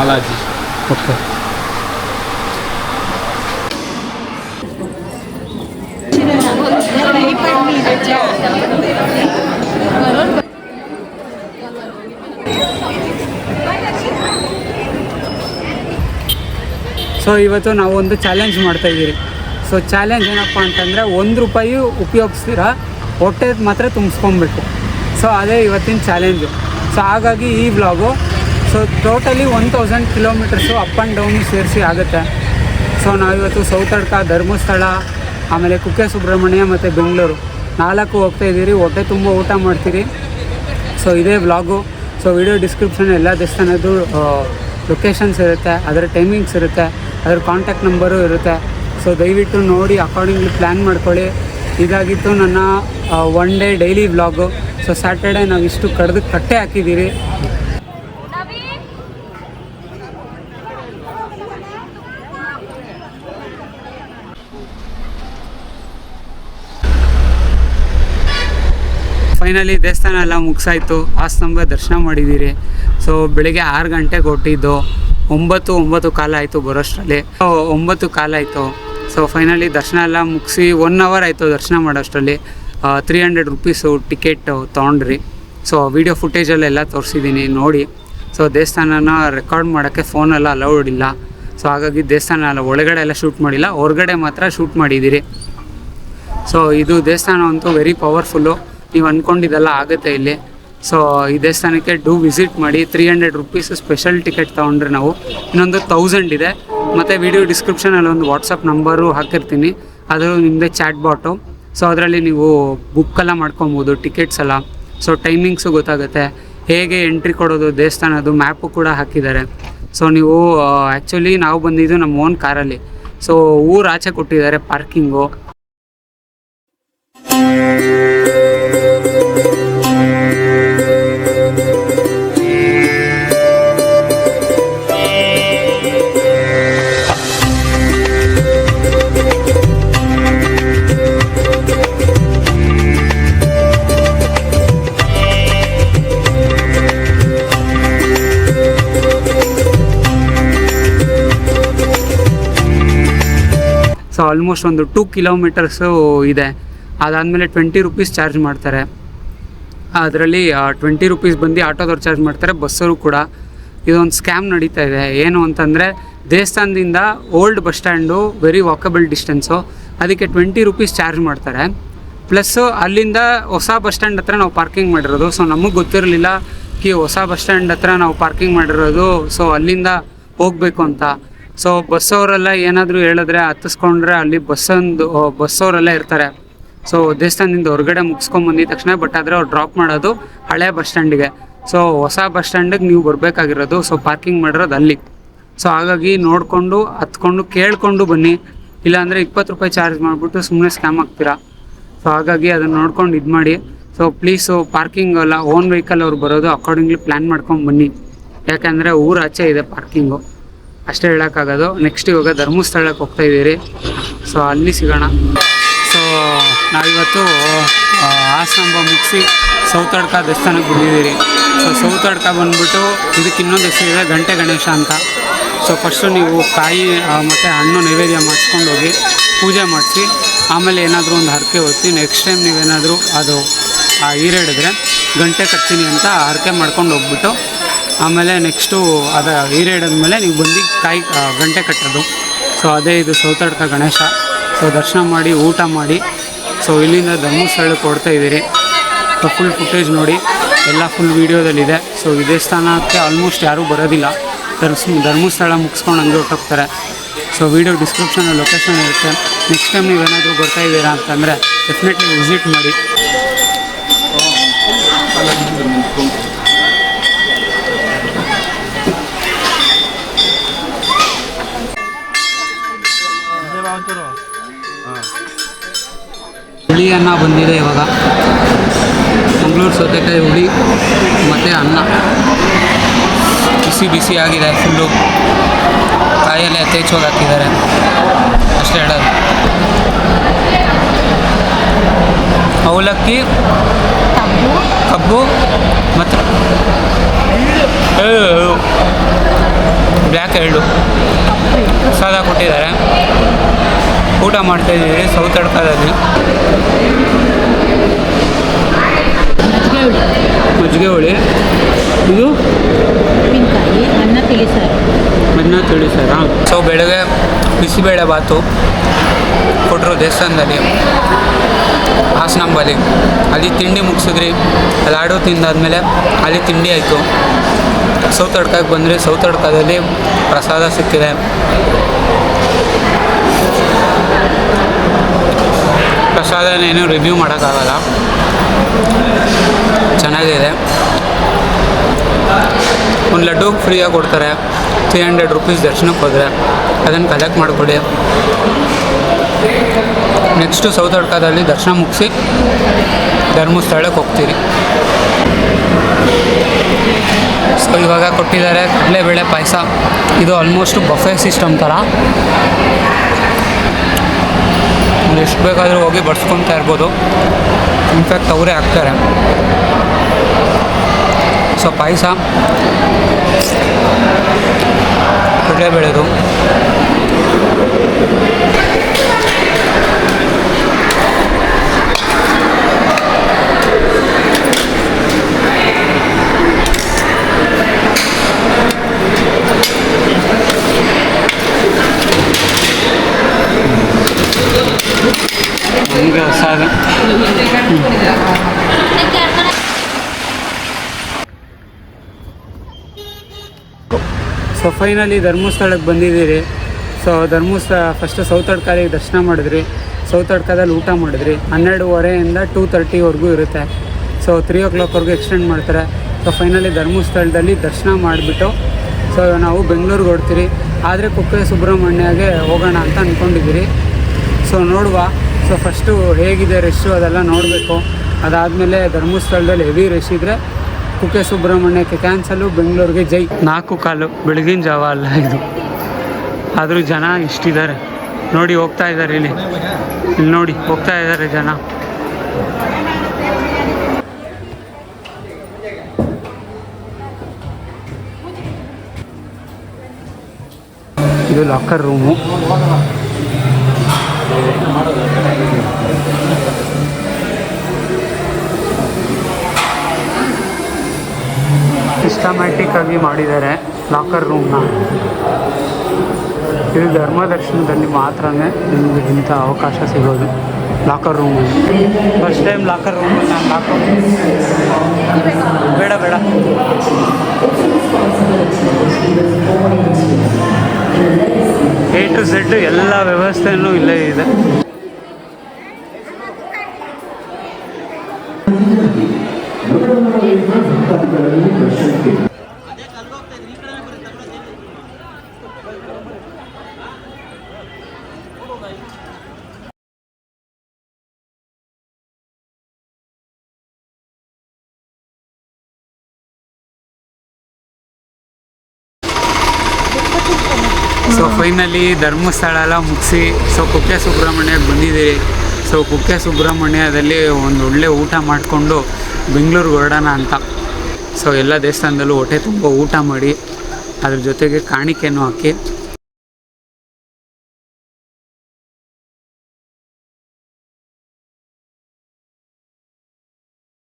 Balaji okay so ಇವತ್ತು ನಾವು ಒಂದು ಚಾಲೆಂಜ್ ಮಾಡ್ತಾ ಇದ್ದೀರಿ. ಸೊ ಚಾಲೆಂಜ್ ಏನಪ್ಪ ಅಂತಂದರೆ ಒಂದು ರೂಪಾಯಿ ಉಪಯೋಗಿಸ್ತೀರಾ ಹೊಟ್ಟೆ ಮಾತ್ರ ತುಂಬಿಸ್ಕೊಬೇಕು ಸೊ ಅದೇ ಇವತ್ತಿನ ಚಾಲೆಂಜು ಸೊ ಹಾಗಾಗಿ ಈ vlog so totally one thousand kilometres up and down ಸೇರಿಸಿ ಆಗುತ್ತೆ. ಸೊ ನಾವಿವತ್ತು ಸೌತಡ್ಕ, ಧರ್ಮಸ್ಥಳ, ಆಮೇಲೆ ಕುಕ್ಕೆ ಸುಬ್ರಹ್ಮಣ್ಯ ಮತ್ತು ಬೆಂಗಳೂರು ನಾಲ್ಕು ಹೋಗ್ತಾ ಇದ್ದೀರಿ. ಹೊಟ್ಟೆ ತುಂಬ ಊಟ ಮಾಡ್ತೀರಿ. ಸೊ ಇದೇ ವ್ಲಾಗು ಸೊ ವಿಡಿಯೋ ಡಿಸ್ಕ್ರಿಪ್ಷನ್ ಎಲ್ಲ ದೇವಸ್ಥಾನದ್ದು ಲೊಕೇಶನ್ಸ್ ಇರುತ್ತೆ. ಅದರ ಟೈಮಿಂಗ್ಸ್ ಇರುತ್ತೆ. ಅದರ ಕಾಂಟ್ಯಾಕ್ಟ್ ನಂಬರು ಇರುತ್ತೆ. ಸೊ ದಯವಿಟ್ಟು ನೋಡಿ ಅಕಾರ್ಡಿಂಗ್ಲಿ ಪ್ಲ್ಯಾನ್ ಮಾಡ್ಕೊಳ್ಳಿ. ಇದಾಗಿತ್ತು ನನ್ನ one day daily vlog so Saturday ನಾವು ಇಷ್ಟು ಕಡ್ದು ಕಟ್ಟೆ ಹಾಕಿದ್ದೀರಿ. ಫೈನಲಿ ದೇವಸ್ಥಾನ ಎಲ್ಲ ಮುಗಿಸಾಯ್ತು. ಆಸ್ತಂಭ ದರ್ಶನ ಮಾಡಿದ್ದೀರಿ. ಸೊ ಬೆಳಿಗ್ಗೆ ಆರು ಗಂಟೆಗೆ ಹೊಟ್ಟಿದ್ದು ಒಂಬತ್ತು ಒಂಬತ್ತು ಕಾಲ ಆಯಿತು ಬರೋಷ್ಟರಲ್ಲಿ. ಒಂಬತ್ತು ಕಾಲ ಆಯಿತು. ಸೊ ಫೈನಲಿ ದರ್ಶನ ಎಲ್ಲ ಮುಗಿಸಿ ಒನ್ ಅವರ್ ಆಯಿತು ದರ್ಶನ ಮಾಡೋಷ್ಟರಲ್ಲಿ. ತ್ರೀ ಹಂಡ್ರೆಡ್ ರುಪೀಸು ಟಿಕೆಟ್ ತೊಗೊಂಡ್ರಿ. ಸೊ ವೀಡಿಯೋ ಫುಟೇಜಲ್ಲೆಲ್ಲ ತೋರಿಸಿದ್ದೀನಿ, ನೋಡಿ. ಸೊ ದೇವಸ್ಥಾನನ ರೆಕಾರ್ಡ್ ಮಾಡೋಕ್ಕೆ ಫೋನೆಲ್ಲ ಅಲೌಡ್ ಇಲ್ಲ. ಸೊ ಹಾಗಾಗಿ ದೇವಸ್ಥಾನ ಎಲ್ಲ ಒಳಗಡೆ ಎಲ್ಲ ಶೂಟ್ ಮಾಡಿಲ್ಲ. ಹೊರಗಡೆ ಮಾತ್ರ ಶೂಟ್ ಮಾಡಿದ್ದೀರಿ. ಸೊ ಇದು ದೇವಸ್ಥಾನ ಅಂತೂ ವೆರಿ ಪವರ್ಫುಲ್ಲು ನೀವು ಅಂದ್ಕೊಂಡಿದ್ದೆಲ್ಲ ಆಗುತ್ತೆ ಇಲ್ಲಿ. ಸೊ ಈ ದೇವಸ್ಥಾನಕ್ಕೆ ಡೂ ವಿಸಿಟ್ ಮಾಡಿ three hundred rupees special ticket ತೊಗೊಂಡ್ರೆ ನಾವು. ಇನ್ನೊಂದು ತೌಸಂಡ್ ಇದೆ. ಮತ್ತು ವಿಡಿಯೋ ಡಿಸ್ಕ್ರಿಪ್ಷನಲ್ಲಿ ಒಂದು ವಾಟ್ಸಪ್ ನಂಬರು ಹಾಕಿರ್ತೀನಿ. ಅದು ನಿಮ್ಮದೇ ಚಾಟ್ ಬಾಟು ಸೊ ಅದರಲ್ಲಿ ನೀವು ಬುಕ್ಕೆಲ್ಲ ಮಾಡ್ಕೊಬೋದು ಟಿಕೆಟ್ಸ್ ಎಲ್ಲ. ಸೊ ಟೈಮಿಂಗ್ಸು ಗೊತ್ತಾಗುತ್ತೆ. ಹೇಗೆ ಎಂಟ್ರಿ ಕೊಡೋದು ದೇವಸ್ಥಾನದ್ದು ಮ್ಯಾಪು ಕೂಡ ಹಾಕಿದ್ದಾರೆ. ಸೊ ನೀವು ಆ್ಯಕ್ಚುಲಿ ನಾವು ಬಂದಿದ್ದು ನಮ್ಮ ಓನ್ ಕಾರಲ್ಲಿ ಸೊ ಊರು ಆಚೆ ಕೊಟ್ಟಿದ್ದಾರೆ ಪಾರ್ಕಿಂಗು ಸೊ ಆಲ್ಮೋಸ್ಟ್ ಒಂದು ಟೂ ಕಿಲೋಮೀಟರ್ಸು ಇದೆ. ಅದಾದಮೇಲೆ ಟ್ವೆಂಟಿ ರುಪೀಸ್ ಚಾರ್ಜ್ ಮಾಡ್ತಾರೆ. ಅದರಲ್ಲಿ ಟ್ವೆಂಟಿ ರುಪೀಸ್ ಬಂದು ಆಟೋದವ್ರು ಚಾರ್ಜ್ ಮಾಡ್ತಾರೆ, ಬಸ್ಸವರು ಕೂಡ. ಇದೊಂದು ಸ್ಕ್ಯಾಮ್ ನಡೀತಾ ಇದೆ. ಏನು ಅಂತಂದರೆ, ದೇವಸ್ಥಾನದಿಂದ old bus stand very walkable distance ಅದಕ್ಕೆ ಟ್ವೆಂಟಿ ರುಪೀಸ್ ಚಾರ್ಜ್ ಮಾಡ್ತಾರೆ. ಪ್ಲಸ್ಸು ಅಲ್ಲಿಂದ ಹೊಸ ಬಸ್ ಸ್ಟ್ಯಾಂಡ್ ಹತ್ರ ನಾವು ಪಾರ್ಕಿಂಗ್ ಮಾಡಿರೋದು. ಸೊ ನಮಗೆ ಗೊತ್ತಿರಲಿಲ್ಲ, ಕಿ, ಹೊಸ ಬಸ್ ಸ್ಟ್ಯಾಂಡ್ ಹತ್ರ ನಾವು ಪಾರ್ಕಿಂಗ್ ಮಾಡಿರೋದು. ಸೊ ಅಲ್ಲಿಂದ ಹೋಗಬೇಕು ಅಂತ. ಸೊ ಬಸ್ಸವರೆಲ್ಲ ಏನಾದರೂ ಹೇಳಿದ್ರೆ ಹತ್ತಿಸ್ಕೊಂಡ್ರೆ ಅಲ್ಲಿ ಬಸ್ಸೊಂದು ಬಸ್ಸವರೆಲ್ಲ ಇರ್ತಾರೆ. ಸೊ ದೇವಸ್ಥಾನದಿಂದ ಹೊರಗಡೆ ಮುಗಿಸ್ಕೊಂಡ್ ಬಂದಿದ ತಕ್ಷಣ ಬಟ್ ಆದರೆ ಅವ್ರು ಡ್ರಾಪ್ ಮಾಡೋದು ಹಳೆ ಬಸ್ ಸ್ಟ್ಯಾಂಡಿಗೆ. ಸೊ ಹೊಸ ಬಸ್ ಸ್ಟ್ಯಾಂಡಿಗೆ ನೀವು ಬರಬೇಕಾಗಿರೋದು ಸೊ ಪಾರ್ಕಿಂಗ್ ಮಾಡಿರೋದು ಅಲ್ಲಿ. ಸೊ ಹಾಗಾಗಿ ನೋಡಿಕೊಂಡು, ಹತ್ಕೊಂಡು, ಕೇಳಿಕೊಂಡು ಬನ್ನಿ. ಇಲ್ಲಾಂದರೆ ಇಪ್ಪತ್ತು ರೂಪಾಯಿ ಚಾರ್ಜ್ ಮಾಡಿಬಿಟ್ಟು ಸುಮ್ಮನೆ ಸ್ಕ್ಯಾಮ್ ಆಗ್ತೀರಾ? ಸೊ ಹಾಗಾಗಿ ಅದನ್ನು ನೋಡ್ಕೊಂಡು ಇದು ಮಾಡಿ. ಸೊ ಪ್ಲೀಸು ಪಾರ್ಕಿಂಗ್ ಅಲ್ಲ ಓನ್ ವೆಹಿಕಲ್ ಅವ್ರು ಬರೋದು ಅಕಾರ್ಡಿಂಗ್ಲಿ ಪ್ಲ್ಯಾನ್ ಮಾಡ್ಕೊಂಡು ಬನ್ನಿ. ಯಾಕೆಂದರೆ ಊರು ಆಚೆ ಇದೆ ಪಾರ್ಕಿಂಗು ಅಷ್ಟೇ ಹೇಳೋಕ್ಕಾಗೋದು. ನೆಕ್ಸ್ಟ್ ಇವಾಗ ಧರ್ಮಸ್ಥಳಕ್ಕೆ ಹೋಗ್ತಾ ಇದ್ದೀರಿ. ಸೊ ಅಲ್ಲಿ ಸಿಗೋಣ. ಸೊ ನಾವಿವತ್ತು ಹಾಸನಾಂಬ ಮುಗಿಸಿ ಸೌತಡ್ಕ ದೇವಸ್ಥಾನಕ್ಕೆ ಬಂದಿದ್ದೀರಿ. ಸೊ ಸೌತಡ್ಕ ಬಂದ್ಬಿಟ್ಟು ಇದಕ್ಕೆ ಇನ್ನೊಂದು ಹೆಸರು ಇದೆ ಗಂಟೆ ಗಣೇಶ ಅಂತ. ಸೊ ಫಸ್ಟು ನೀವು ಕಾಯಿ ಮತ್ತು ಹಣ್ಣು ನೈವೇದ್ಯ ಮಾಡಿಸ್ಕೊಂಡು ಹೋಗಿ ಪೂಜೆ ಮಾಡಿಸಿ, ಆಮೇಲೆ ಏನಾದರೂ ಒಂದು ಹರಕೆ ಹೊತ್ತಿ ನೆಕ್ಸ್ಟ್ ಟೈಮ್ ನೀವೇನಾದರೂ ಅದು, ಆ ಗಂಟೆ ಕಟ್ತೀನಿ ಅಂತ ಹರಕೆ ಮಾಡ್ಕೊಂಡು ಹೋಗ್ಬಿಟ್ಟು ಆಮೇಲೆ ನೆಕ್ಸ್ಟು ಅದ ಮೇಲೆ ನೀವು ಬಂದು ಕಾಯಿ ಗಂಟೆ ಕಟ್ಟೋದು. ಸೊ ಅದೇ ಇದು ಸೌತಡ್ಕ ಗಣೇಶ. ಸೊ ದರ್ಶನ ಮಾಡಿ, ಊಟ ಮಾಡಿ. ಸೊ ಇಲ್ಲಿಂದ ಧರ್ಮಸ್ಥಳಕ್ಕೆ ಕೊಡ್ತಾ ಇದ್ದೀರಿ. ಸೊ ಫುಲ್ ಫುಟೇಜ್ ನೋಡಿ. ಎಲ್ಲ ಫುಲ್ ವೀಡಿಯೋದಲ್ಲಿದೆ ಸೊ ಈ ದೇವಸ್ಥಾನಕ್ಕೆ ಆಲ್ಮೋಸ್ಟ್ ಯಾರೂ ಬರೋದಿಲ್ಲ. ಧರ್ಸ್, ಧರ್ಮಸ್ಥಳ ಮುಗಿಸ್ಕೊಂಡು ಹಂಗೆ ಹೊರಟೋಗ್ತಾರೆ. ಸೊ ವೀಡಿಯೋ ಡಿಸ್ಕ್ರಿಪ್ಷನಲ್ಲಿ ಲೊಕೇಶನ್ ಇರುತ್ತೆ. ನೆಕ್ಸ್ಟ್ ಟೈಮ್ ನೀವೇನಾದರೂ ಬರ್ತಾ ಇದ್ದೀರಾ ಅಂತಂದರೆ ಡೆಫಿನೆಟ್ಲಿ ವಿಸಿಟ್ ಮಾಡಿ. ಹುಳಿ ಅನ್ನ ಬಂದಿದೆ ಇವಾಗ. ಮಂಗಳೂರು ಸೌತೆಕಾಯಿ ಹುಳಿ ಮತ್ತು ಅನ್ನ. ಬಿಸಿ ಬಿಸಿ ಆಗಿದೆ ಫುಲ್ಲು ಕಾಯಲ್ಲಿ ಯಥೇಚ್ಛವಾಗಿ ಹಾಕಿದ್ದಾರೆ. ಅಷ್ಟೇ ಹೇಳೋದು. ಅವಲಕ್ಕಿ, ಕಬ್ಬು ಮತ್ತು ಬ್ಲ್ಯಾಕ್ ಎಳ್ಳು ಪ್ರಸಾದ ಕೊಟ್ಟಿದ್ದಾರೆ. ಊಟ ಮಾಡ್ತಾಯಿದ್ದೀವಿ ಸೌತ್ ಅಡ್ಕಾದಲ್ಲಿ ಮಜ್ಜಿಗೆ ಹುಳಿ ಇದು? ಅನ್ನ ತಿಳಿಸಾರು. ಅನ್ನ ತಿಳಿಸಾರ? ಸೊ ಬೆಳಗ್ಗೆ ಬಿಸಿಬೇಳೆ ಬಾತು ಕೊಟ್ಟರು ದೇವಸ್ಥಾನದಲ್ಲಿ. ಹಾಸನಾಂಬಲ್ಲಿ. ಅಲ್ಲಿ ತಿಂಡಿ ಮುಗಿಸಿದ್ರಿ. ಲಾಡು ಆಡೋ ತಿಂದಾದ್ಮೇಲೆ ಅಲ್ಲಿ ತಿಂಡಿ ಆಯಿತು. ಸೌತ್ ಅಡ್ಕಕ್ಕೆ ಬಂದರೆ. ಸೌತ್ ಅಡ್ಕಾದಲ್ಲಿ ಪ್ರಸಾದ ಸಿಕ್ಕಿದೆ. ಪ್ರಸಾದನೇನು ರಿವ್ಯೂ ಮಾಡೋಕ್ಕಾಗಲ್ಲ. ಚೆನ್ನಾಗಿದೆ. ಒಂದು ಲಡ್ಡು ಫ್ರೀಯಾಗಿ ಕೊಡ್ತಾರೆ. ತ್ರೀ ಹಂಡ್ರೆಡ್ ರುಪೀಸ್ ದರ್ಶನಕ್ಕೆ ಹೋದರೆ ಅದನ್ನು ಕಲೆಕ್ಟ್ ಮಾಡಿಕೊಡಿ. ನೆಕ್ಸ್ಟು ಸೌತ್ ಅಡ್ಕಾದಲ್ಲಿ ದರ್ಶನ ಮುಗಿಸಿ ಧರ್ಮಸ್ಥಳಕ್ಕೆ ಹೋಗ್ತೀರಿ. ಸೊ ಇವಾಗ ಕೊಟ್ಟಿದ್ದಾರೆ ಕಡಲೆಬೇಳೆ ಪಾಯಸ. ಇದು ಆಲ್ಮೋಸ್ಟ್ ಬಫೆ ಸಿಸ್ಟಮ್ ಥರ ಎಷ್ಟು ಬೇಕಾದರೂ ಹೋಗಿ ಬಡ್ಸ್ಕೊತಾ ಇರ್ಬೋದು ಇನ್ಫ್ಯಾಕ್ಟ್ ಅವರೇ ಹಾಕ್ತಾರೆ ಸೊ ಪಾಯಸ ಕಡಲೆಬೇಳೆದು ಸೊ ಫೈನಲಿ ಧರ್ಮಸ್ಥಳಕ್ಕೆ ಬಂದಿದ್ದೀರಿ. ಸೊ ಧರ್ಮಸ್ಥಳ ಫಸ್ಟ್ ಸೌತ್ ಅಡ್ಕಾಲಿಗೆ ದರ್ಶನ ಮಾಡಿದ್ರಿ. ಸೌತ್ ಅಡ್ಕದಲ್ಲಿ ಊಟ ಮಾಡಿದ್ರಿ. ಹನ್ನೆರಡುವರೆಯಿಂದ ಟೂ ತರ್ಟಿವರೆಗೂ ಇರುತ್ತೆ. ಸೊ ತ್ರೀ ಓ ಕ್ಲಾಕ್ವರೆಗೂ ಎಕ್ಸ್ಟೆಂಡ್ ಮಾಡ್ತಾರೆ. ಸೊ ಫೈನಲಿ ಧರ್ಮಸ್ಥಳದಲ್ಲಿ ದರ್ಶನ ಮಾಡಿಬಿಟ್ಟು ಸೊ ನಾವು ಬೆಂಗಳೂರಿಗೆ ಹೊಡ್ತೀರಿ ಆದರೆ, ಕುಕ್ಕೆ ಸುಬ್ರಹ್ಮಣ್ಯಗೆ ಹೋಗೋಣ ಅಂತ ಅಂದ್ಕೊಂಡಿದ್ದೀರಿ ಸೊ ನೋಡುವ. ಸೊ ಫಸ್ಟು ಹೇಗಿದೆ ರಶ್ಶು ಅದೆಲ್ಲ ನೋಡಬೇಕು. ಅದಾದಮೇಲೆ ಧರ್ಮಸ್ಥಳದಲ್ಲಿ ಹೆವಿ ರಶ್ ಇದ್ದರೆ ಕುಕ್ಕೆ ಸುಬ್ರಹ್ಮಣ್ಯಕ್ಕೆ ಕ್ಯಾನ್ಸಲು ಬೆಂಗಳೂರಿಗೆ ಜೈ. ನಾಲ್ಕು ಕಾಲು ಬೆಳಗಿನ ಜಾವ ಅಲ್ಲ ಇದು. ಆದರೂ ಜನ ಇಷ್ಟಿದ್ದಾರೆ. ನೋಡಿ ಹೋಗ್ತಾ ಇದ್ದಾರೆ ಇಲ್ಲಿ. ಇಲ್ಲಿ ನೋಡಿ, ಹೋಗ್ತಾ ಇದ್ದಾರೆ ಜನ. ಇದು ಲಾಕರ್ ರೂಮು ಸಿಸ್ಟಮ್ಯಾಟಿಕ್ ಆಗಿ ಮಾಡಿದ್ದಾರೆ ಲಾಕರ್ ರೂಮ್ನ ಇದು ಧರ್ಮದರ್ಶನದಲ್ಲಿ ಮಾತ್ರನೇ ನಿಮಗೆ ಇಂಥ ಅವಕಾಶ ಸಿಗೋದು locker room first time locker room ನಾನು ಲಾಕರ್ ಬೇಡ ಬೇಡ. ಎ ಟು ಝೆಡ್ ಎಲ್ಲ ವ್ಯವಸ್ಥೆನೂ ಇಲ್ಲೇ ಇದೆ. ಸೊ ಫೈನಲಿ ಧರ್ಮಸ್ಥಳ ಎಲ್ಲ ಮುಗಿಸಿ ಸೊ ಕುಕ್ಕೆ ಸುಬ್ರಹ್ಮಣ್ಯಕ್ಕೆ ಬಂದಿದ್ದೀರಿ. ಸೊ ಕುಕ್ಕೆ ಸುಬ್ರಹ್ಮಣ್ಯದಲ್ಲಿ ಒಂದು ಒಳ್ಳೆ ಊಟ ಮಾಡಿಕೊಂಡು ಬೆಂಗಳೂರಿಗೆ ಹೊರಡೋಣ ಅಂತ. ಸೊ ಎಲ್ಲ ದೇವಸ್ಥಾನದಲ್ಲೂ ಹೊಟ್ಟೆ ತುಂಬ ಊಟ ಮಾಡಿ ಅದ್ರ ಜೊತೆಗೆ ಕಾಣಿಕೆಯನ್ನು ಹಾಕಿ.